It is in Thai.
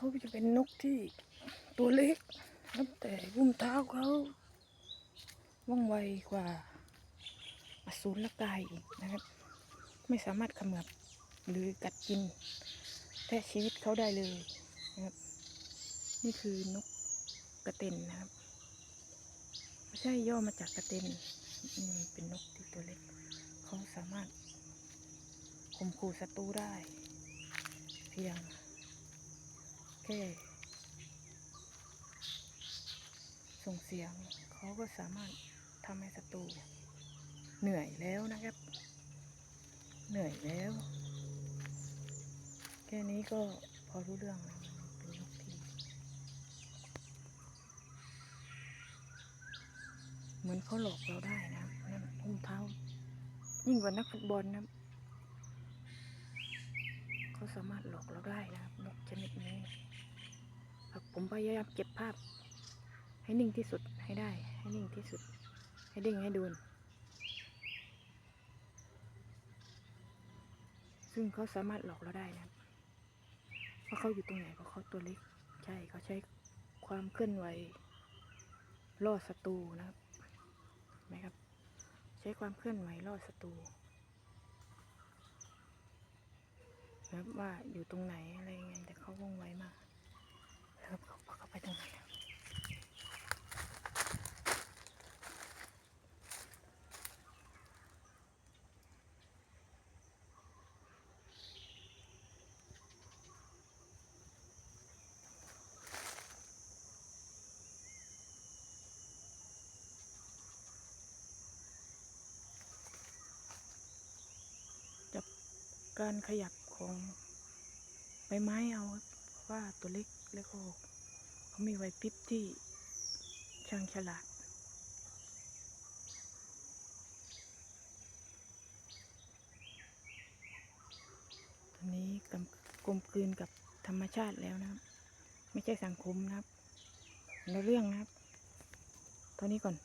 เขาจะเป็นนกที่ตัวเล็กครับแต่รุ่มเท้าเขาว่องไวกว่าอสูรกายอีกนะครับ ไม่สามารถขมือบหรือกัดกินแทะชีวิตเขาได้เลยนะครับ นี่คือนกกระเต็นนะครับไม่ใช่ย่อมาจากกระเต็นนี่มันเป็นนกที่ตัวเล็กเขาสามารถข่มขู่ศัตรูได้ เพียง แค่ส่งเสียงเขาก็สามารถทำให้ศัตรูเหนื่อยแล้วนะครับ เหนื่อยแล้ว แค่นี้ก็พอรู้เรื่องแล้วเป็นนกทีเหมือนเขาหลอกเราได้นะนั่นอุ้มเท้า ยิ่งกว่านักฟุตบอลนะเขาสามารถหลอกเราได้นะครับนกชนิดนี้ ผมพยายามเก็บภาพ ให้นิ่งที่สุดให้ได้ ให้นิ่งที่สุด ให้เด้งให้ดูนซึ่งเขาสามารถหลอกเราได้นะครับว่าเขาอยู่ตรงไหนเพราะเขาตัวเล็ก ใช่เขาใช้ความเคลื่อนไหวล่อศัตรูนะครับไหมครับ ใช้ความเคลื่อนไหวล่อศัตรูนะครับว่าอยู่ตรงไหนอะไรยังไงแต่เขาว่องไวมาก เขาเขาไปตรงไหนจับการขยับของใบไม้เอาครับ ว่าตัวเล็กแล้วก็เขามีไหวพริบที่ช่างฉลาดตอนนี้กำกลมกลืนกับธรรมชาติแล้วนะครับ ไม่ใช่สังคมนะครับเราเรื่องนะครับตอนนี้ก่อน